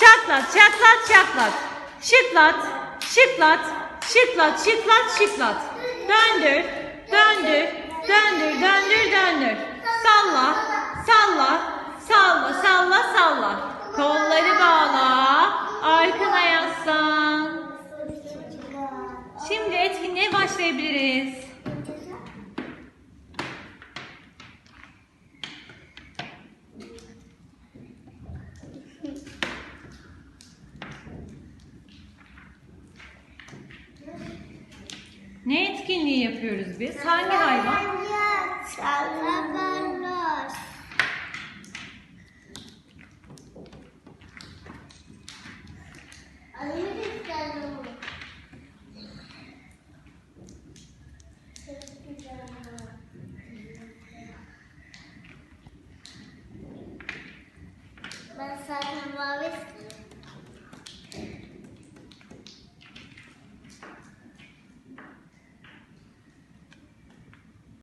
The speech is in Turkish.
Şaklat, şaklat, şaklat. Şıklat, şıklat, şıklat, şıklat, şıklat. Döndür, döndür, döndür, döndür, döndür. Salla, salla, salla, salla, salla. Kolları bağla, arkana yaslan. Şimdi etkinliğe başlayabiliriz. Ne etkinliği yapıyoruz biz? Hangi hayvan? Güzel. Ben zaten mavi